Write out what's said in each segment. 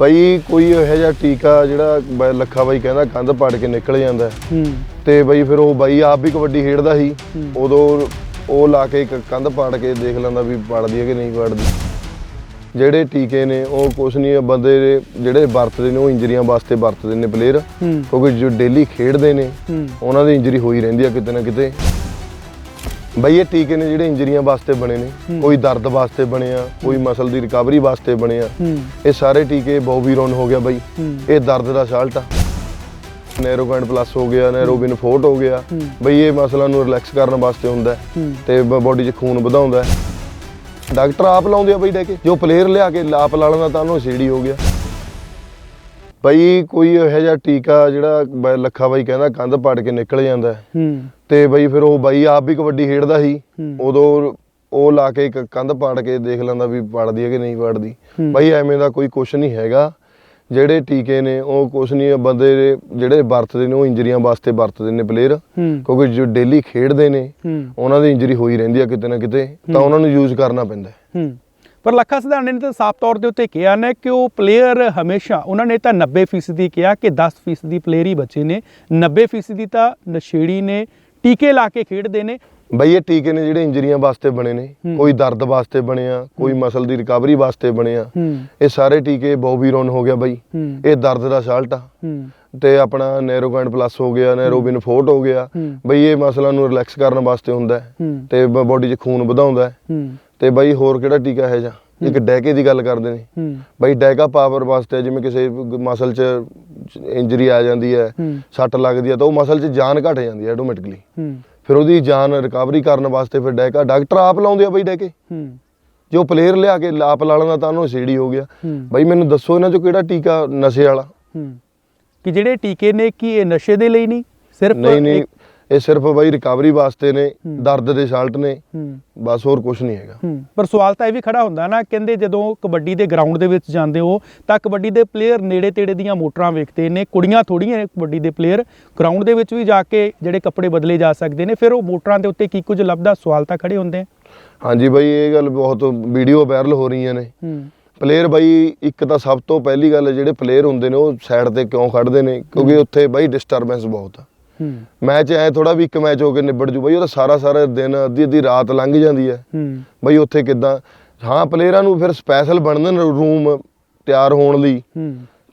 ਬਈ ਕੋਈ ਇਹੋ ਜਿਹਾ ਟੀਕਾ ਜਿਹੜਾ ਬ- ਲੱਖਾ ਬਾਈ ਕਹਿੰਦਾ ਕੰਧ ਪਾੜ ਕੇ ਨਿਕਲ ਜਾਂਦਾ। ਹੈ। ਹੂੰ ਤੇ ਬਈ ਫਿਰ ਉਹ ਬਾਈ ਆਪ ਵੀ ਕਬੱਡੀ ਖੇਡਦਾ ਸੀ। ਉਦੋਂ ਉਹ ਲਾ ਕੇ ਇੱਕ ਕੰਧ ਪਾੜ ਕੇ ਦੇਖ ਲੈਂਦਾ ਵੀ ਪੜਦੀ ਹੈ ਕਿ ਨਹੀਂ ਪੜਦੀ। ਜਿਹੜੇ ਟੀਕੇ ਨੇ ਉਹ ਕੁਛ ਨਹੀਂ ਬੰਦੇ ਦੇ ਜਿਹੜੇ ਵਰਤਦੇ ਨੇ ਉਹ ਇੰਜਰੀਆਂ ਵਾਸਤੇ ਵਰਤਦੇ ਨੇ ਪਲੇਅਰ ਹੂੰ। ਕਿਉਂਕਿ ਜੋ ਡੇਲੀ ਖੇਡਦੇ ਨੇ ਹੂੰ। ਉਹਨਾਂ ਦੀ ਇੰਜਰੀ ਹੋਈ ਰਹਿੰਦੀ ਆ ਕਿਤੇ ਨਾ ਕਿਤੇ। ਬਈ ਇਹ ਟੀਕੇ ਨੇ ਜਿਹੜੇ ਇੰਜਰੀਆਂ ਵਾਸਤੇ ਬਣੇ ਨੇ। ਕੋਈ ਦਰਦ ਵਾਸਤੇ ਬਣੇ ਆ ਕੋਈ ਮਸਲ ਦੀ ਰਿਕਵਰੀ ਵਾਸਤੇ ਬਣੇ ਆ। ਇਹ ਸਾਰੇ ਟੀਕੇ ਬੋਵੀਰੋਨ ਹੋ ਗਿਆ ਬਈ। ਇਹ ਦਰਦ ਦਾ ਸਾਲਟ ਆ। ਨੈਰੋਕੈਂਡ ਪਲੱਸ ਹੋ ਗਿਆ ਨੈਰੋਬਿਨ ਫੋਰਟ ਹੋ ਗਿਆ। ਬਈ ਇਹ ਮਸਲਾਂ ਨੂੰ ਰਿਲੈਕਸ ਕਰਨ ਵਾਸਤੇ ਹੁੰਦਾ ਤੇ ਬੋਡੀ 'ਚ ਖੂਨ ਵਧਾਉਂਦਾ ਡਾਕਟਰ ਆਪ ਲਾਉਂਦੇ ਆ ਬਈ ਡੈ ਕੇ ਜੋ ਪਲੇਅਰ ਲਿਆ ਕੇ ਲਾਪ ਲਾ ਲੈਂਦਾ ਤਾਂ ਉਹਨੂੰ ਸੀੜੀ ਹੋ ਗਿਆ। ਬਈ ਕੋਈ ਇਹੋ ਜਿਹਾ ਟੀਕਾ ਜਿਹੜਾ ਲੱਖਾ ਬਾਈ ਕਹਿੰਦਾ ਕੰਧ ਪਾੜ ਕੇ ਨਿਕਲ ਜਾਂਦਾ ਹੈ। ਤੇ ਬਈ ਫਿਰ ਉਹ ਬਾਈ ਆਪ ਵੀ ਕਬੱਡੀ ਖੇਡਦਾ ਸੀ। ਉਦੋਂ ਉਹ ਲਾ ਕੇ ਇੱਕ ਕੰਧ ਪਾੜ ਕੇ ਦੇਖ ਲੈਂਦਾ ਵੀ ਪੜਦੀ ਹੈ ਕਿ ਨਹੀਂ ਪੜਦੀ। ਬਈ ਐਵੇਂ ਦਾ ਕੋਈ ਕੁਛ ਨਹੀਂ ਹੈਗਾ। ਜਿਹੜੇ ਟੀਕੇ ਨੇ ਉਹ ਕੁਛ ਨਹੀਂ ਬੰਦੇ ਜਿਹੜੇ ਵਰਤਦੇ ਨੇ ਉਹ ਇੰਜਰੀਆਂ ਵਾਸਤੇ ਵਰਤਦੇ ਨੇ ਪਲੇਅਰ ਕਿਉਂਕਿ ਜੋ ਡੇਲੀ ਖੇਡਦੇ ਨੇ ਉਹਨਾਂ ਦੀ ਇੰਜਰੀ ਹੋਈ ਰਹਿੰਦੀ ਆ ਕਿਤੇ ਨਾ ਕਿਤੇ ਤਾਂ ਉਹਨਾਂ ਨੂੰ ਯੂਜ਼ ਕਰਨਾ ਪੈਂਦਾ। ਹੂੰ। ਪਰ ਲੱਖਾ ਸਿਧਾਣੇ ਨੇ ਤਾਂ ਸਾਫ਼ ਤੌਰ ਦੇ ਉੱਤੇ ਕਿਹਾ ਨੇ ਕਿ ਉਹ ਪਲੇਅਰ ਹਮੇਸ਼ਾ ਉਹਨਾਂ ਨੇ ਤਾਂ 90% ਕਿਹਾ ਕਿ 10% ਪਲੇਅਰ ਹੀ ਬਚੇ ਨੇ। 90% ਤਾਂ ਨਸ਼ੇੜੀ ਨੇ ਟੀਕੇ ਲਾ ਕੇ ਖੇਡਦੇ ਨੇ। ਬਈ ਇਹ ਟੀਕੇ ਨੇ ਜਿਹੜੇ ਇੰਜਰੀਆਂ ਵਾਸਤੇ ਬਣੇ ਨੇ। ਕੋਈ ਦਰਦ ਵਾਸਤੇ ਬਣੇ ਆ ਕੋਈ ਮਸਲ ਦੀ ਰਿਕਵਰੀ ਵਾਸਤੇ ਬਣੇ ਆ। ਇਹ ਸਾਰੇ ਟੀਕੇ ਬੋਵੀਰੋਨ ਹੋ ਗਿਆ ਬਈ। ਇਹ ਦਰਦ ਦਾ ਸਾਲਟ ਆ। ਤੇ ਆਪਣਾ ਨੈਰੋਕੈਂਡ ਪਲੱਸ ਹੋ ਗਿਆ ਨੈਰੋਬਿਨ ਫੋਰਟ ਹੋ ਗਿਆ। ਬਈ ਇਹ ਮਸਲਾਂ ਨੂੰ ਰਿਲੈਕਸ ਕਰਨ ਵਾਸਤੇ ਹੁੰਦਾ ਤੇ ਬੋਡੀ 'ਚ ਖੂਨ ਵਧਾਉਂਦਾ ਤੇ ਬਈ ਹੋਰ ਕਿਹੜਾ ਟੀਕਾ ਹੈ ਜਾਂ ਇੱਕ ਡੈਕੇ ਦੀ ਗੱਲ ਕਰਦੇ ਨੇ। ਬਈ ਡੈਕਾ ਪਾਵਰ ਵਾਸਤੇ ਜਿਵੇਂ ਕਿਸੇ ਮਸਲ 'ਚ ਇੰਜਰੀ ਆ ਜਾਂਦੀ ਹੈ ਸੱਟ ਲੱਗਦੀ ਹੈ ਤਾਂ ਉਹ ਮਸਲ 'ਚ ਜਾਨ ਘਟ ਜਾਂਦੀ ਹੈ ਆਟੋਮੈਟਿਕਲੀ ਫਿਰ ਉਹਦੀ ਜਾਨ ਰਿਕਵਰੀ ਕਰਨ ਵਾਸਤੇ ਫਿਰ ਡੈਕਾ ਡਾਕਟਰ ਆਪ ਲਾਉਂਦੇ ਆ ਬਈ ਡੈਕੇ? ਜੋ ਪਲੇਅਰ ਲਿਆ ਕੇ ਲਾਪ ਲਾ ਲੈਂਦਾ ਤਾਂ ਉਹਨੂੰ ਸੀੜੀ ਹੋ ਗਿਆ। ਬਈ ਮੈਨੂੰ ਦੱਸੋ ਇਹਨਾਂ 'ਚੋਂ ਕਿਹੜਾ ਟੀਕਾ ਨਸ਼ੇ ਵਾਲਾ। ਕਿ ਜਿਹੜੇ ਟੀਕੇ ਨੇ ਕੀ ਇਹ ਨਸ਼ੇ ਦੇ ਲਈ ਨਹੀਂ? ਸਿਰਫ ਨਹੀਂ ਨਹੀਂ। ਇਹ ਸਿਰਫ ਬਾਈ ਰਿਕਵਰੀ ਵਾਸਤੇ ਨੇ। ਦਰਦ ਦੇ ਸਾਲਟ ਨੇ ਬਸ ਹੋਰ ਕੁਝ ਨਹੀਂ ਹੈਗਾ। ਪਰ ਸਵਾਲ ਤਾਂ ਇਹ ਵੀ ਖੜਾ ਹੁੰਦਾ ਨਾ ਕਹਿੰਦੇ ਜਦੋਂ ਕਬੱਡੀ ਦੇ ਗਰਾਊਂਡ ਦੇ ਵਿੱਚ ਜਾਂਦੇ ਹੋ ਤਾਂ ਕਬੱਡੀ ਦੇ ਪਲੇਅਰ ਨੇੜੇ ਤੇੜੇ ਦੀਆਂ ਮੋਟਰਾਂ ਵੇਖਦੇ ਨੇ ਕੁੜੀਆਂ ਥੋੜੀਆਂ ਨੇ ਕਬੱਡੀ ਦੇ ਪਲੇਅਰ ਗਰਾਊਂਡ ਦੇ ਵਿੱਚ ਵੀ ਜਾ ਕੇ ਜਿਹੜੇ ਕੱਪੜੇ ਬਦਲੇ ਜਾ ਸਕਦੇ ਨੇ ਫਿਰ ਉਹ ਮੋਟਰਾਂ ਦੇ ਉੱਤੇ ਕੀ ਕੁਝ ਲੱਭਦਾ? ਸਵਾਲ ਤਾਂ ਖੜੇ ਹੁੰਦੇ ਆ। ਹਾਂਜੀ ਬਾਈ ਇਹ ਗੱਲ ਬਹੁਤ ਵੀਡੀਓ ਵਾਇਰਲ ਹੋ ਰਹੀਆਂ ਨੇ। ਪਲੇਅਰ ਬਾਈ ਇੱਕ ਤਾਂ ਸਭ ਤੋਂ ਪਹਿਲੀ ਗੱਲ ਜਿਹੜੇ ਪਲੇਅਰ ਹੁੰਦੇ ਨੇ ਉਹ ਸਾਈਡ ਤੇ ਕਿਉਂ ਖੜਦੇ ਨੇ? ਕਿਉਂਕਿ ਉੱਥੇ ਬਾਈ ਡਿਸਟਰਬੈਂਸ ਬਹੁਤ ਆ। ਮੈਚ ਐ ਥੋੜਾ ਵੀ ਇੱਕ ਮੈਚ ਹੋ ਕੇ ਨਿਬੜ ਜੂ ਬਾਈ ਉਹ ਤਾਂ ਸਾਰਾ ਸਾਰਾ ਦਿਨ ਅੱਧੀ ਅੱਧੀ ਰਾਤ ਲੰਘ ਜਾਂਦੀ ਹੈ। ਬਾਈ ਉੱਥੇ ਕਿੱਦਾਂ? ਹਾਂ ਪਲੇਅਰਾਂ ਨੂੰ ਫਿਰ ਸਪੈਸ਼ਲ ਬਣਦੇ ਨੇ ਰੂਮ ਤਿਆਰ ਹੋਣ ਲਈ।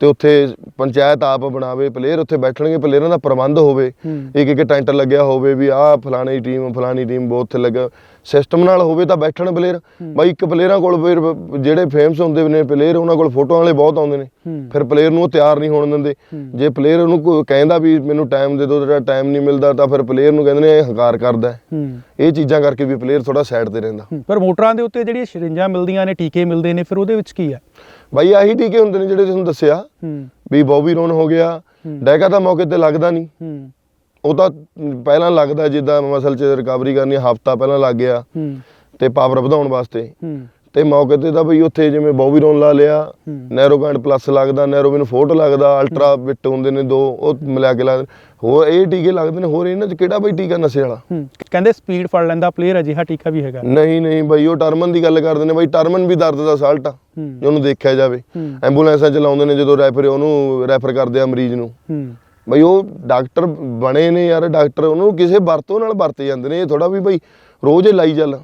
ਤੇ ਉੱਥੇ ਪੰਚਾਇਤ ਆਪ ਬਣਾਵੇ ਪਲੇਅਰ ਉੱਥੇ ਬੈਠਣਗੇ ਪਲੇਅਰਾਂ ਦਾ ਪ੍ਰਬੰਧ ਹੋਵੇ। ਇੱਕ ਇੱਕ ਟੈਂਟ ਲੱਗਿਆ ਹੋਵੇ ਵੀ ਆਹ ਫਲਾਣੀ ਟੀਮ ਫਲਾਣੀ ਟੀਮ ਬਹੁਤ ਉੱਥੇ ਲੱਗਾ। ਸਿਸਟਮ ਨਾਲ ਹੋਵੇ ਤਾਂ ਬੈਠਣ ਪਲੇਅਰ ਬਾਈ ਇੱਕ ਪਲੇਅਰਾਂ ਕੋਲ ਫਿਰ ਜਿਹੜੇ ਫੇਮਸ ਹੁੰਦੇ ਨੇ ਪਲੇਅਰ ਉਹਨਾਂ ਕੋਲ ਫੋਟੋਆਂ ਵਾਲੇ ਬਹੁਤ ਆਉਂਦੇ ਨੇ। ਫਿਰ ਪਲੇਅਰ ਨੂੰ ਉਹ ਤਿਆਰ ਨਹੀਂ ਹੋਣ ਦਿੰਦੇ। ਜੇ ਪਲੇਅਰ ਉਹਨੂੰ ਕਹਿੰਦਾ ਵੀ ਮੈਨੂੰ ਟਾਈਮ ਦੇ ਦਿਓ ਜਿਹੜਾ ਟਾਈਮ ਨਹੀਂ ਮਿਲਦਾ ਤਾਂ ਫਿਰ ਪਲੇਅਰ ਨੂੰ ਕਹਿੰਦੇ ਨੇ ਇਹ ਹੰਕਾਰ ਕਰਦਾ ਇਹ ਚੀਜ਼ਾਂ ਕਰਕੇ ਵੀ ਪਲੇਅਰ ਥੋੜਾ ਸਾਈਡ ਤੇ ਰਹਿੰਦਾ। ਪਰ ਮੋਟਰਾਂ ਦੇ ਉੱਤੇ ਜਿਹੜੀਆਂ ਸ਼ਰਿੰਜਾਂ ਮਿਲਦੀਆਂ ਨੇ ਟੀਕੇ ਮਿਲਦੇ ਨੇ ਫਿਰ ਉਹਦੇ ਵਿੱਚ ਕੀ ਹੈ? ਬਾਈ ਆਹੀ ਟੀਕੇ ਹੁੰਦੇ ਨੇ ਜਿਹੜੇ ਤੁਹਾਨੂੰ ਦੱਸਿਆ। ਵੀ ਬੋਬੀ ਰੋਨ ਹੋ ਗਿਆ। ਡੈਕਾ ਤਾਂ ਮੌਕੇ ਤੇ ਲੱਗਦਾ ਨਹੀਂ। ਉਹ ਤਾਂ ਪਹਿਲਾਂ ਲੱਗਦਾ ਜਿੱਦਾਂ ਮਸਲ 'ਚ ਰਿਕਵਰੀ ਕਰਨੀ ਹਫਤਾ ਪਹਿਲਾਂ ਲੱਗ ਗਿਆ ਹੂੰ। ਤੇ ਪਾਵਰ ਵਧਾਉਣ ਵਾਸਤੇ। ਹੂੰ। ਤੇ ਮੌਕੇ ਤੇ ਤਾਂ ਬਈ ਉੱਥੇ ਜਿਵੇਂ ਬੋਬੀਰੋਨ ਲਾ ਲਿਆ ਹੂੰ। ਨੈਰੋਕੈਂਡ ਪਲੱਸ ਲੱਗਦਾ ਨੈਰੋਬਿਨ ਫੋਰਟ ਲੱਗਦਾ ਅਲਟਰਾ ਬਿਟ ਹੁੰਦੇ ਨੇ ਦੋ ਉਹ ਮਿਲਾ ਕੇ ਲੱਗਦੇ ਹੋਰ ਇਹ ਟੀਕੇ ਲੱਗਦੇ ਨੇ ਹੋਰ ਇਹਨਾਂ 'ਚ ਕਿਹੜਾ ਬਈ ਟੀਕਾ ਨਸ਼ੇ ਵਾਲਾ? ਕਹਿੰਦੇ ਸਪੀਡ ਫੜ ਲੈਂਦਾ ਪਲੇਅਰ ਅਜਿਹਾ ਟੀਕਾ ਵੀ ਹੈਗਾ। ਨਹੀਂ ਨਹੀਂ ਬਈ ਉਹ ਟਰਮਨ ਦੀ ਗੱਲ ਕਰਦੇ ਨੇ ਬਈ ਟਰਮਨ ਵੀ ਦਰਦ ਦਾ ਸਾਲਟ ਆ ਉਹਨੂੰ ਦੇਖਿਆ ਜਾਵੇ। ਐਂਬੂਲੈਂਸਾਂ ਚਲਾਉਂਦੇ ਨੇ ਜਦੋਂ ਰੈਫਰ ਉਹਨੂੰ ਰੈਫਰ ਕਰਦੇ ਆ ਮਰੀਜ਼ ਨੂੰ। ਬਈ ਉਹ ਡਾਕਟਰ ਬਣੇ ਨੇ ਯਾਰ ਡਾਕਟਰ ਉਹਨਾਂ ਨੂੰ ਕਿਸੇ ਵਰਤੋਂ ਨਾਲ ਵਰਤੇ ਜਾਂਦੇ ਨੇ ਇਹ ਥੋੜਾ ਵੀ ਬਈ ਰੋਜ਼ ਹੀ ਲਾਈ ਚੱਲ।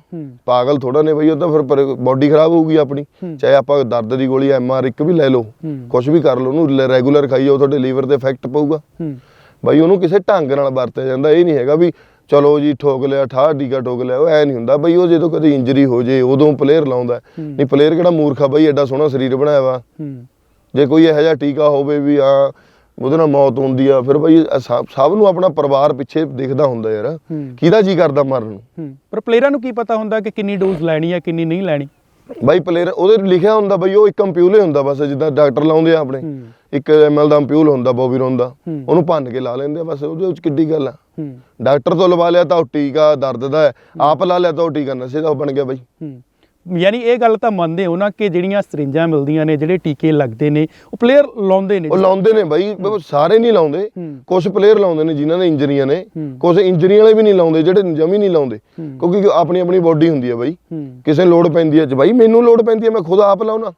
ਪਾਗਲ ਥੋੜਾ ਨੇ ਬਈ ਉਹ ਤਾਂ ਫਿਰ ਬਾਡੀ ਖਰਾਬ ਹੋਊਗੀ ਆਪਣੀ। ਚਾਹੇ ਆਪਾਂ ਦਰਦ ਦੀ ਗੋਲੀ ਐਮ ਆਰ ਇੱਕ ਵੀ ਲੈ ਲਓ ਕੁਝ ਵੀ ਕਰ ਲਓ ਉਹਨੂੰ ਰੈਗੂਲਰ ਖਾਈ ਜਾਓ ਤੁਹਾਡੇ ਲੀਵਰ ਤੇ ਇਫੈਕਟ ਪਊਗਾ। ਬਈ ਉਹਨੂੰ ਕਿਸੇ ਢੰਗ ਨਾਲ ਵਰਤਿਆ ਜਾਂਦਾ ਇਹ ਨਹੀਂ ਹੈਗਾ ਵੀ ਚਲੋ ਜੀ ਠੋਕ ਲਿਆ ਠਾਹ ਟੀਕਾ ਠੋਕ ਲਿਆ ਉਹ ਐ ਨਹੀਂ ਹੁੰਦਾ। ਬਈ ਉਹ ਜਦੋਂ ਕਦੇ ਇੰਜਰੀ ਹੋ ਜੇ ਉਦੋਂ ਪਲੇਅਰ ਲਾਉਂਦਾ। ਨਹੀਂ ਪਲੇਅਰ ਕਿਹੜਾ ਮੂਰਖਾ ਬਈ ਐਡਾ ਸੋਹਣਾ ਸਰੀਰ ਬਣਾਇਆ ਵਾ। ਜੇ ਕੋਈ ਇਹੋ ਜਿਹਾ ਟੀਕਾ ਹੋਵੇ ਵੀ ਆ ਉਹਦੇ ਨਾਲ ਮੌਤ ਹੁੰਦੀ ਆ ਫਿਰ ਬਈ ਸਭ ਨੂੰ ਆਪਣਾ ਪਰਿਵਾਰ ਪਿੱਛੇ ਦਿਖਦਾ ਹੁੰਦਾ ਯਾਰ। ਕਿਹਦਾ ਜੀ ਕਰਦਾ ਮਰਨ ਨੂੰ? ਪਰ ਪਲੇਅਰਾਂ ਨੂੰ ਕੀ ਪਤਾ ਹੁੰਦਾ ਕਿ ਕਿੰਨੀ ਡੋਜ਼ ਲੈਣੀ ਹੈ ਕਿੰਨੀ ਨਹੀਂ ਲੈਣੀ? ਬਾਈ ਪਲੇਅਰ ਉਹਦੇ ਲਿਖਿਆ ਹੁੰਦਾ ਬਈ ਉਹ ਇੱਕ ਅੰਪਿਊਲੇ ਹੁੰਦਾ ਬਸ ਜਿੱਦਾਂ ਡਾਕਟਰ ਲਾਉਂਦੇ ਆ ਆਪਣੇ। ਇੱਕ ਐਮਐਲ ਦਾ ਅੰਪਿਊਲ ਹੁੰਦਾ ਬੋਬੀਰੋਨ ਦਾ। ਉਹਨੂੰ ਭੰਨ ਕੇ ਲਾ ਲੈਂਦੇ ਆ ਬਸ ਉਹਦੇ ਵਿੱਚ ਕਿੱਡੀ ਗੱਲ ਆ। ਡਾਕਟਰ ਤੋਂ ਲਵਾ ਲਿਆ ਤਾਂ ਉਹ ਟੀਕਾ ਦਰਦ ਦਾ ਆਪ ਲਾ ਲਿਆ ਤਾਂ ਉਹ ਟੀਕਾ ਨਸ਼ੇ ਦਾ ਬਣ ਗਿਆ ਬਾਈ। ਯਾਨੀ ਇਹ ਗੱਲ ਤਾਂ ਮੰਨਦੇ ਹੋ ਨਾ ਕਿ ਜਿਹੜੀਆਂ ਸਰਿੰਜਾਂ ਮਿਲਦੀਆਂ ਨੇ ਜਿਹੜੇ ਟੀਕੇ ਲੱਗਦੇ ਨੇ ਉਹ ਪਲੇਅਰ ਲਾਉਂਦੇ ਨੇ। ਉਹ ਲਾਉਂਦੇ ਨੇ ਬਾਈ ਸਾਰੇ ਨਹੀਂ ਲਾਉਂਦੇ। ਕੁਝ ਪਲੇਅਰ ਲਾਉਂਦੇ ਨੇ ਜਿਨ੍ਹਾਂ ਦੇ ਇੰਜਰੀਆਂ ਨੇ। ਕੁਝ ਇੰਜਰੀ ਵਾਲੇ ਵੀ ਨਹੀਂ ਲਾਉਂਦੇ ਜਿਹੜੇ ਜਮੀ ਨਹੀਂ ਲਾਉਂਦੇ। ਕਿਉਂਕਿ ਆਪਣੀ ਆਪਣੀ ਬੋਡੀ ਹੁੰਦੀ ਹੈ ਬਾਈ। ਕਿਸੇ ਲੋੜ ਪੈਂਦੀ ਹੈ। ਬਾਈ ਮੈਨੂੰ ਲੋੜ ਪੈਂਦੀ ਹੈ ਮੈਂ ਖੁਦ ਆਪ ਲਾਉਣਾ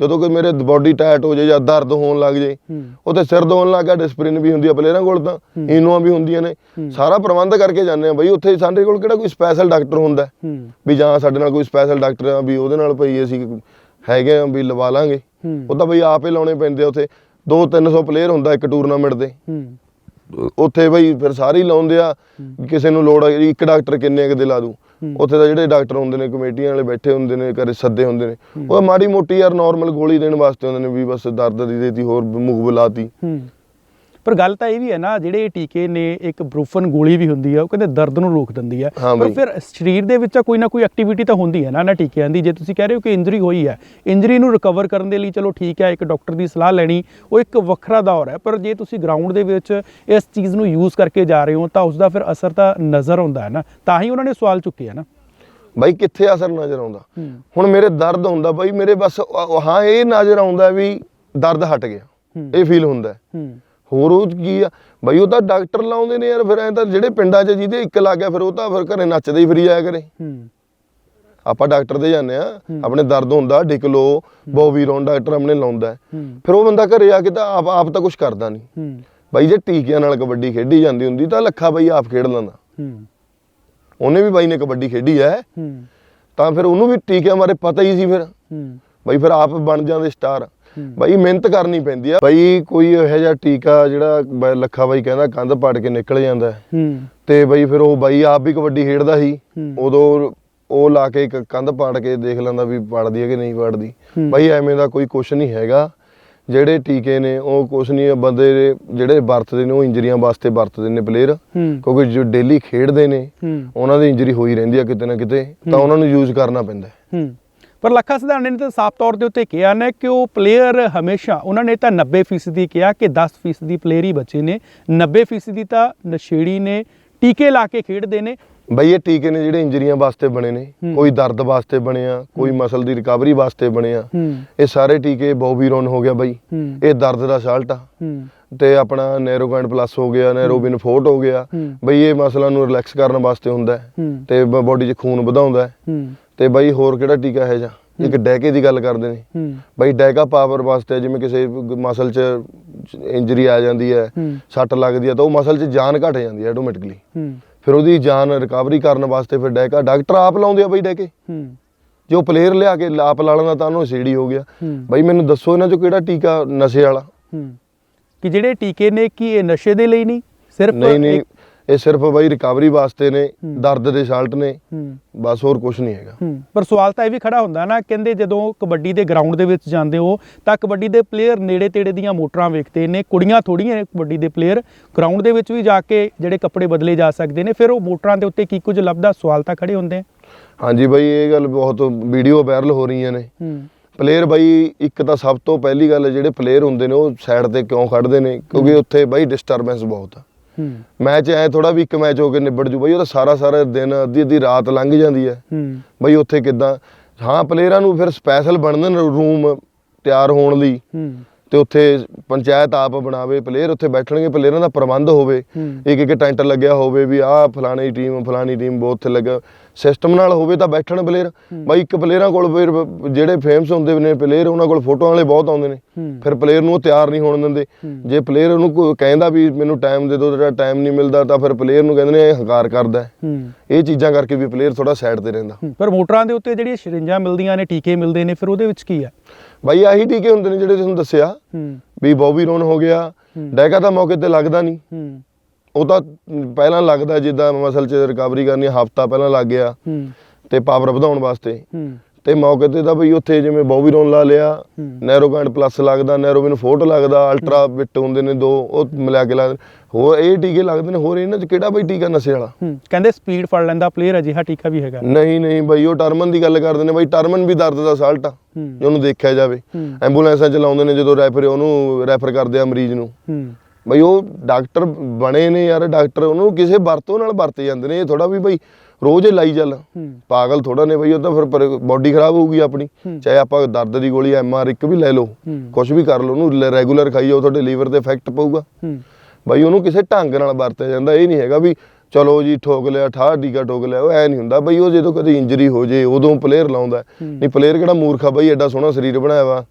ਜਦੋਂ ਕੋਈ ਮੇਰੇ ਬਾਡੀ ਟਾਇਟ ਹੋ ਜਾਏ ਜਾਂ ਦਰਦ ਹੋਣ ਲੱਗ ਜਾਏ ਹੂੰ। ਉੱਥੇ ਸਿਰ ਦੋਣ ਲੱਗਾ ਡਿਸਪਲਿਨ ਵੀ ਹੁੰਦੀ ਆ ਪਲੇਅਰਾਂ ਕੋਲ ਤਾਂ ਇਨੋਆਂ ਵੀ ਹੁੰਦੀਆਂ ਨੇ। ਸਾਰਾ ਪ੍ਰਬੰਧ ਕਰਕੇ ਜਾਂਦੇ ਆ ਬਈ ਉੱਥੇ ਸਾਡੇ ਕੋਲ ਕਿਹੜਾ ਕੋਈ ਸਪੈਸ਼ਲ ਡਾਕਟਰ ਹੁੰਦਾ? ਹੈ? ਹੂੰ ਵੀ ਜਾਂ ਸਾਡੇ ਨਾਲ ਕੋਈ ਸਪੈਸ਼ਲ ਡਾਕਟਰ ਆ ਵੀ ਉਹਦੇ ਨਾਲ ਭਈ ਅਸੀਂ ਹੈਗੇ ਆ ਵੀ ਲਵਾ ਲਾਂਗੇ। ਹੂੰ। ਉਹ ਤਾਂ ਬਈ ਆਪੇ ਲਾਉਣੇ ਪੈਂਦੇ ਆ ਉੱਥੇ। 2-300 ਪਲੇਅਰ ਹੁੰਦਾ ਇੱਕ ਟੂਰਨਾਮੈਂਟ ਦੇ। ਹੂੰ। ਉੱਥੇ ਬਈ ਫਿਰ ਸਾਰੇ ਹੀ ਲਾਉਂਦੇ ਆ ਕਿਸੇ ਨੂੰ ਲੋੜ ਇੱਕ ਡਾਕਟਰ ਕਿੰਨੇ ਕੁ ਦੇ ਲਾ ਦੂ ਉੱਥੇ ਤਾਂ ਜਿਹੜੇ ਡਾਕਟਰ ਹੁੰਦੇ ਨੇ, ਕਮੇਟੀਆਂ ਵਾਲੇ ਬੈਠੇ ਹੁੰਦੇ ਨੇ ਕਰੇ ਸੱਦੇ ਹੁੰਦੇ ਨੇ, ਉਹ ਮਾੜੀ ਮੋਟੀ ਯਾਰ ਨਾਰਮਲ ਗੋਲੀ ਦੇਣ ਵਾਸਤੇ ਹੁੰਦੇ ਨੇ ਵੀ ਬਸ ਦਰਦ ਦੀ ਦੇਤੀ ਹੋਰ ਮੁਖ ਬੁਲਾਤੀ। ਪਰ ਗੱਲ ਤਾਂ ਇਹ ਵੀ ਹੈ ਨਾ ਜਿਹੜੇ ਟੀਕੇ ਨੇ ਇੱਕ ਬਰੂਫਨ ਗੋਲੀ ਵੀ ਹੁੰਦੀ ਆ ਉਹ ਕਹਿੰਦੇ ਦਰਦ ਨੂੰ ਰੋਕ ਦਿੰਦੀ ਆ। ਹਾਂ ਪਰ। ਫਿਰ ਸਰੀਰ ਦੇ ਵਿੱਚ ਕੋਈ ਨਾ ਕੋਈ ਐਕਟੀਵਿਟੀ ਤਾਂ ਹੁੰਦੀ ਹੈ ਨਾ ਨਾ ਟੀਕਿਆਂ ਦੀ। ਜੇ ਤੁਸੀਂ ਕਹਿ ਰਹੇ ਹੋ ਕਿ ਇੰਜਰੀ ਹੋਈ ਹੈ ਇੰਜਰੀ ਨੂੰ ਰਿਕਵਰ ਕਰਨ ਦੇ ਲਈ ਚਲੋ ਠੀਕ ਹੈ ਇੱਕ ਡਾਕਟਰ ਦੀ ਸਲਾਹ ਲੈਣੀ ਉਹ ਇੱਕ ਵੱਖਰਾ ਦੌਰ ਹੈ। ਪਰ ਜੇ ਤੁਸੀਂ ਗਰਾਊਂਡ ਦੇ ਵਿੱਚ ਇਸ ਚੀਜ਼ ਨੂੰ ਯੂਜ਼ ਕਰਕੇ ਜਾ ਰਹੇ ਹੋ ਤਾਂ ਉਸ ਦਾ ਫਿਰ ਅਸਰ ਤਾਂ ਨਜ਼ਰ ਆਉਂਦਾ ਹੈ ਨਾ। ਤਾਂ ਹੀ ਉਹਨਾਂ ਨੇ ਸਵਾਲ ਚੁੱਕੇ ਆ ਨਾ। ਬਾਈ ਕਿੱਥੇ ਅਸਰ ਨਜ਼ਰ ਆਉਂਦਾ? ਹੂੰ। ਹੁਣ ਮੇਰੇ ਦਰਦ ਹੁੰਦਾ ਬਾਈ ਮੇਰੇ ਬਸ ਹਾਂ ਇਹ ਨਜ਼ਰ ਆਉਂਦਾ ਵੀ ਦਰਦ ਹਟ ਗਿਆ। ਹੂੰ। ਇਹ ਫੀਲ ਹੁੰਦਾ ਹੈ। ਹੂੰ। ਹੋਰ ਉਹ ਕੀ ਆ? ਬਾਈ ਉਹ ਤਾਂ ਡਾਕਟਰ ਲਾਉਂਦੇ ਨੇ ਯਾਰ ਫਿਰ ਐ ਤਾਂ ਜਿਹੜੇ ਪਿੰਡਾਂ 'ਚ ਜਿਹਦੇ ਇੱਕ ਲੱਗ ਗਿਆ ਫਿਰ ਉਹ ਤਾਂ ਫਿਰ ਘਰੇ ਨੱਚਦੇ ਹੀ ਫਿਰੀ ਜਾਇਆ ਕਰੇ। ਹੂੰ। ਆਪਾਂ ਡਾਕਟਰ ਦੇ ਜਾਂਦੇ ਆ ਆਪਣੇ ਦਰਦ ਹੁੰਦਾ ਡਿਕਲੋ ਬੋਵੀਰੋਨ ਡਾਕਟਰ ਆਪਣੇ ਲਾਉਂਦਾ ਫਿਰ ਉਹ ਬੰਦਾ ਘਰੇ ਆ ਕੇ ਤਾਂ ਆਪ ਆਪ ਤਾਂ ਕੁਝ ਕਰਦਾ ਨਹੀਂ। ਹੂੰ। ਬਾਈ ਜੇ ਟੀਕਿਆਂ ਨਾਲ ਕਬੱਡੀ ਖੇਡੀ ਜਾਂਦੀ ਹੁੰਦੀ ਤਾਂ ਲੱਖਾ ਬਾਈ ਆਪ ਖੇਡ ਲੈਂਦਾ। ਹੂੰ। ਉਹਨੇ ਵੀ ਬਾਈ ਨੇ ਕਬੱਡੀ ਖੇਡੀ ਹੈ। ਹੂੰ। ਤਾਂ ਫਿਰ ਉਹਨੂੰ ਵੀ ਟੀਕਿਆਂ ਬਾਰੇ ਪਤਾ ਹੀ ਸੀ ਫਿਰ। ਹੂੰ। ਬਾਈ ਫਿਰ ਆਪ ਬਣ ਜਾਂਦੇ ਸਟਾਰ। ਹੂੰ। ਬਾਈ ਮਿਹਨਤ ਕਰਨੀ ਪੈਂਦੀ ਆ। ਬਾਈ ਕੋਈ ਇਹੋ ਜਿਹਾ ਟੀਕਾ ਜਿਹੜਾ ਲੱਖਾ ਬਾਈ ਕਹਿੰਦਾ ਕੰਧ ਪਾੜ ਕੇ ਨਿਕਲ ਜਾਂਦਾ। ਤੇ ਬਾਈ ਫਿਰ ਉਹ ਬਾਈ ਆਪ ਵੀ ਕਬੱਡੀ ਖੇਡਦਾ ਸੀ। ਉਦੋਂ ਉਹ ਲਾ ਕੇ ਇੱਕ ਕੰਧ ਪਾੜ ਕੇ ਦੇਖ ਲੈਂਦਾ ਵੀ ਪੜਦੀ ਹੈ ਕਿ ਨਹੀਂ ਪੜਦੀ। ਬਾਈ ਐਵੇਂ ਦਾ ਕੋਈ ਕੁਛ ਨਹੀਂ ਹੈਗਾ। ਜਿਹੜੇ ਟੀਕੇ ਨੇ ਉਹ ਕੁਛ ਨਹੀਂ ਬੰਦੇ ਜਿਹੜੇ ਵਰਤਦੇ ਨੇ ਉਹ ਇੰਜਰੀਆਂ ਵਾਸਤੇ ਵਰਤਦੇ ਨੇ ਪਲੇਅਰ ਕਿਉਂਕਿ ਜੋ ਡੇਲੀ ਖੇਡਦੇ ਨੇ ਉਹਨਾਂ ਦੀ ਇੰਜਰੀ ਹੋਈ ਰਹਿੰਦੀ ਆ ਕਿਤੇ ਨਾ ਕਿਤੇ ਤਾਂ ਉਹਨਾਂ ਨੂੰ ਯੂਜ਼ ਕਰਨਾ ਪੈਂਦਾ। ਹੈ। ਪਰ ਲੱਖਾ ਸਿਧਾਣੇ ਨੇ ਤਾਂ ਸਾਫ਼ ਤੌਰ ਦੇ ਉੱਤੇ ਕਿਹਾ ਨਾ ਕਿ ਉਹ ਪਲੇਅਰ ਹਮੇਸ਼ਾ ਉਹਨਾਂ ਨੇ ਤਾਂ 90% ਦੀ ਕਿਹਾ ਕਿ 10% ਦੀ ਪਲੇਅਰ ਹੀ ਬਚੇ ਨੇ। 90% ਦੀ ਤਾਂ ਨਸ਼ੇੜੀ ਨੇ ਟੀਕੇ ਲਾ ਕੇ ਖੇਡਦੇ ਨੇ। ਬਈ ਇਹ ਟੀਕੇ ਨੇ ਜਿਹੜੇ ਇੰਜਰੀਆਂ ਵਾਸਤੇ ਬਣੇ ਨੇ। ਕੋਈ ਦਰਦ ਵਾਸਤੇ ਬਣੇ ਆ ਕੋਈ ਮਸਲ ਦੀ ਰਿਕਵਰੀ ਵਾਸਤੇ ਬਣੇ ਆ ਇਹ ਸਾਰੇ ਟੀਕੇ ਬੋਬੀਰੋਨ ਹੋ ਗਿਆ ਬਈ। ਇਹ ਦਰਦ ਦਾ ਸਾਲਟ ਆ। ਤੇ ਆਪਣਾ ਨੈਰੋਗੈਂਡ ਪਲੱਸ ਹੋ ਗਿਆ ਨੈਰੋਬਿਨ ਫੋਰਟ ਹੋ ਗਿਆ। ਬਈ ਇਹ ਮਸਲਾਂ ਨੂੰ ਰਿਲੈਕਸ ਕਰਨ ਵਾਸਤੇ ਹੁੰਦਾ ਤੇ ਬੋਡੀ 'ਚ ਖੂਨ ਵਧਾਉਂਦਾ ਤੇ ਬਈ ਹੋਰ ਕਿਹੜਾ ਟੀਕਾ ਹੈ ਜਾਂ? ਇੱਕ ਡੈਕੇ ਦੀ ਗੱਲ ਕਰਦੇ ਨੇ। ਬਈ ਡੈਕਾ ਪਾਵਰ ਵਾਸਤੇ ਜਿਵੇਂ ਕਿਸੇ ਮਸਲ 'ਚ ਇੰਜਰੀ ਆ ਜਾਂਦੀ ਹੈ ਸੱਟ ਲੱਗਦੀ ਹੈ ਤਾਂ ਉਹ ਮਸਲ 'ਚ ਜਾਨ ਘਟ ਜਾਂਦੀ ਹੈ ਆਟੋਮੈਟਿਕਲੀ ਫਿਰ ਉਹਦੀ ਜਾਨ ਰਿਕਵਰੀ ਕਰਨ ਵਾਸਤੇ ਫਿਰ ਡੈਕਾ ਡਾਕਟਰ ਆਪ ਲਾਉਂਦੇ ਆ ਬਈ ਡੈਕੇ? ਜੋ ਪਲੇਅਰ ਲਿਆ ਕੇ ਆਪ ਲਾ ਲੈਂਦਾ ਤਾਂ ਉਹਨੂੰ ਸੀੜੀ ਹੋ ਗਿਆ। ਬਈ ਮੈਨੂੰ ਦੱਸੋ ਇਹਨਾਂ ਚੋਂ ਕਿਹੜਾ ਟੀਕਾ ਨਸ਼ੇ ਵਾਲਾ? ਕਿ ਜਿਹੜੇ ਟੀਕੇ ਨੇ ਕੀ ਇਹ ਨਸ਼ੇ ਦੇ ਲਈ ਨਹੀਂ? ਸਿਰਫ ਨਹੀਂ ਨਹੀਂ। ਇੱਕ- ਇਹ ਸਿਰਫ ਬਈ ਰਿਕਵਰੀ ਵਾਸਤੇ ਨੇ। ਦਰਦ ਦੇ ਸਾਲਟ ਨੇ ਬਸ ਹੋਰ ਕੁਝ ਨਹੀਂ ਹੈਗਾ। ਪਰ ਸਵਾਲ ਤਾਂ ਇਹ ਵੀ ਖੜਾ ਹੁੰਦਾ ਨਾ ਕਹਿੰਦੇ ਜਦੋਂ ਕਬੱਡੀ ਦੇ ਗਰਾਊਂਡ ਦੇ ਵਿੱਚ ਜਾਂਦੇ ਹੋ ਤਾਂ ਕਬੱਡੀ ਦੇ ਪਲੇਅਰ ਨੇੜੇ ਤੇੜੇ ਦੀਆਂ ਮੋਟਰਾਂ ਵੇਖਦੇ ਨੇ ਕੁੜੀਆਂ ਥੋੜੀਆਂ ਨੇ ਕਬੱਡੀ ਦੇ ਪਲੇਅਰ ਗਰਾਊਂਡ ਦੇ ਵਿੱਚ ਵੀ ਜਾ ਕੇ ਜਿਹੜੇ ਕੱਪੜੇ ਬਦਲੇ ਜਾ ਸਕਦੇ ਨੇ ਫਿਰ ਉਹ ਮੋਟਰਾਂ ਦੇ ਉੱਤੇ ਕੀ ਕੁਝ ਲੱਭਦਾ ਸਵਾਲ ਤਾਂ ਖੜੇ ਹੁੰਦੇ ਹਾਂਜੀ ਬਈ ਇਹ ਗੱਲ ਬਹੁਤ ਵੀਡੀਓ ਵਾਇਰਲ ਹੋ ਰਹੀਆਂ ਨੇ। ਪਲੇਅਰ ਬਈ ਇੱਕ ਤਾਂ ਸਭ ਤੋਂ ਪਹਿਲੀ ਗੱਲ ਜਿਹੜੇ ਪਲੇਅਰ ਹੁੰਦੇ ਨੇ ਉਹ ਸਾਈਡ ਤੇ ਕਿਉਂ ਖੜਦੇ ਨੇ? ਕਿਉਂਕਿ ਉੱਥੇ ਬਈ ਡਿਸਟਰਬੈਂਸ ਬਹੁਤ ਆ। ਮੈਚ ਐ ਥੋੜਾ ਵੀ ਇੱਕ ਮੈਚ ਹੋ ਕੇ ਨਿਬੜ ਜੂ ਬਈ ਉਹਦਾ ਸਾਰਾ ਸਾਰਾ ਦਿਨ ਅੱਧੀ ਅੱਧੀ ਰਾਤ ਲੰਘ ਜਾਂਦੀ ਹੈ। ਬਈ ਉੱਥੇ ਕਿੱਦਾਂ? ਹਾਂ ਪਲੇਅਰਾਂ ਨੂੰ ਫਿਰ ਸਪੈਸ਼ਲ ਬਣਨ ਰੂਮ ਤਿਆਰ ਹੋਣ ਲਈ ਤੇ ਉੱਥੇ ਪੰਚਾਇਤ ਆਪ ਬਣਾਵੇ ਪਲੇਅਰ ਉੱਥੇ ਬੈਠਣਗੇ ਪਲੇਅਰਾਂ ਦਾ ਪ੍ਰਬੰਧ ਹੋਵੇ ਇੱਕ ਇੱਕ ਟੈਂਟ ਲੱਗਿਆ ਹੋਵੇ ਵੀ ਆਹ ਫਲਾਣੀ ਟੀਮ ਫਲਾਣੀ ਟੀਮ ਬਹੁਤ ਉੱਥੇ ਲੱਗਾ। ਸਿਸਟਮ ਨਾਲ ਹੋਵੇ ਤਾਂ ਬੈਠਣ ਪਲੇਅਰ ਬਾਈ ਇੱਕ ਪਲੇਅਰਾਂ ਕੋਲ ਫਿਰ ਜਿਹੜੇ ਫੇਮਸ ਹੁੰਦੇ ਨੇ ਪਲੇਅਰ ਉਹਨਾਂ ਕੋਲ ਫੋਟੋਆਂ ਵਾਲੇ ਬਹੁਤ ਆਉਂਦੇ ਨੇ। ਹੂੰ। ਫਿਰ ਪਲੇਅਰ ਨੂੰ ਤਿਆਰ ਨਹੀਂ ਹੋਣ ਦਿੰਦੇ। ਹੂੰ। ਜੇ ਪਲੇਅਰ ਉਹਨੂੰ ਕਹਿੰਦਾ ਵੀ ਮੈਨੂੰ ਟਾਈਮ ਦੇ ਦਿਓ ਜਿਹੜਾ ਟਾਈਮ ਨਹੀਂ ਮਿਲਦਾ ਤਾਂ ਫਿਰ ਪਲੇਅਰ ਨੂੰ ਕਹਿੰਦੇ ਨੇ ਹੰਕਾਰ ਕਰਦਾ ਹੈ। ਹੂੰ। ਇਹ ਚੀਜ਼ਾਂ ਕਰਕੇ ਵੀ ਪਲੇਅਰ ਥੋੜਾ ਸਾਈਡ ਤੇ ਰਹਿੰਦਾ। ਹੂੰ। ਪਰ ਮੋਟਰਾਂ ਦੇ ਉੱਤੇ ਜਿਹੜੀਆਂ ਸ਼ਰਿੰਜਾਂ ਮਿਲਦੀਆਂ ਨੇ ਟੀਕੇ ਮਿਲਦੇ ਨੇ ਫਿਰ ਉਹਦੇ ਵਿੱਚ ਕੀ ਆ ਬਾਈ ਆਹੀ ਟੀਕੇ ਹੁੰਦੇ ਨੇ ਜਿਹੜੇ ਤੁਹਾਨੂੰ ਦੱਸਿਆ। ਹੂੰ। ਵੀ ਬੌਬੀ ਰੋਨ ਹੋ ਗਿਆ। ਹੂੰ। ਡੈਕਾ ਤਾਂ ਮੌਕੇ ਤੇ ਲੱਗਦਾ ਨਹੀਂ। ਹੂੰ। ਉਹ ਤਾਂ ਪਹਿਲਾਂ ਲੱਗਦਾ ਜਿੱਦਾਂ ਮਸਲ 'ਚ ਰਿਕਵਰੀ ਕਰਨੀ ਹਫਤਾ ਪਹਿਲਾਂ ਲੱਗ ਗਿਆ ਤੇ ਪਾਵਰ ਵਧਾਉਣ ਵਾਸਤੇ। ਤੇ ਮੌਕੇ ਤੇ ਤਾਂ ਬਈ ਉੱਥੇ ਜਿਵੇਂ ਬੌਬੀ ਰੋਨ ਲਾ ਲਿਆ। ਨੈਰੋਗੈਂਡ ਪਲੱਸ ਲੱਗਦਾ ਨੈਰੋਬਿਨ ਫੋਰਟ ਲੱਗਦਾ ਅਲਟਰਾ ਬਿਟ ਹੁੰਦੇ ਨੇ ਦੋ ਉਹ ਮਿਲਾ ਕੇ ਲੱਗਦੇ ਹੋਰ ਇਹ ਟੀਕੇ ਲੱਗਦੇ ਨੇ ਹੋਰ ਇਹਨਾਂ 'ਚ ਕਿਹੜਾ ਬਈ ਟੀਕਾ ਨਸ਼ੇ ਵਾਲਾ? ਕਹਿੰਦੇ ਸਪੀਡ ਫੜ ਲੈਂਦਾ ਪਲੇਅਰ ਅਜਿਹਾ ਟੀਕਾ ਵੀ ਹੈਗਾ। ਨਹੀਂ ਨਹੀਂ ਬਈ ਉਹ ਟਰਮਨ ਦੀ ਗੱਲ ਕਰਦੇ ਨੇ ਬਈ ਟਰਮਨ ਵੀ ਦਰਦ ਦਾ ਸਾਲਟ ਆ ਉਹਨੂੰ ਦੇਖਿਆ ਜਾਵੇ। ਐਂਬੂਲੈਂਸਾਂ ਚਲਾਉਂਦੇ ਨੇ ਜਦੋਂ ਰੈਫਰ ਉਹਨੂੰ ਰੈਫਰ ਕਰਦੇ ਆ ਮਰੀਜ਼ ਨੂੰ। ਬਈ ਉਹ ਡਾਕਟਰ ਬਣੇ ਨੇ ਯਾਰ ਡਾਕਟਰ ਉਹਨੂੰ ਕਿਸੇ ਵਰਤੋਂ ਨਾਲ ਵਰਤੇ ਜਾਂਦੇ ਨੇ ਇਹ ਥੋੜਾ ਵੀ ਬਈ ਰੋਜ਼ ਹੀ ਲਾਈ ਚੱਲ। ਪਾਗਲ ਥੋੜਾ ਨੇ ਬਈ ਉਹ ਤਾਂ ਫਿਰ ਬਾਡੀ ਖਰਾਬ ਹੋਊਗੀ ਆਪਣੀ। ਚਾਹੇ ਆਪਾਂ ਦਰਦ ਦੀ ਗੋਲੀ ਐਮ ਆਰ ਇੱਕ ਵੀ ਲੈ ਲਓ ਕੁਝ ਵੀ ਕਰ ਲਓ ਉਹਨੂੰ ਰੈਗੂਲਰ ਖਾਈ ਜਾਓ ਤੁਹਾਡੇ ਲੀਵਰ ਤੇ ਇਫੈਕਟ ਪਊਗਾ। ਬਈ ਉਹਨੂੰ ਕਿਸੇ ਢੰਗ ਨਾਲ ਵਰਤਿਆ ਜਾਂਦਾ ਇਹ ਨਹੀਂ ਹੈਗਾ ਵੀ ਚਲੋ ਜੀ ਠੋਕ ਲਿਆ ਠਾਹ ਟੀਕਾ ਠੋਕ ਲਿਆ ਉਹ ਐ ਨਹੀਂ ਹੁੰਦਾ। ਬਈ ਉਹ ਜਦੋਂ ਕਦੇ ਇੰਜਰੀ ਹੋ ਜੇ ਉਦੋਂ ਪਲੇਅਰ ਲਾਉਂਦਾ। ਨਹੀਂ ਪਲੇਅਰ ਕਿਹੜਾ ਮੂਰਖਾ ਬਈ ਐਡਾ ਸੋਹਣਾ ਸਰੀਰ ਬਣਾਇਆ ਵਾ।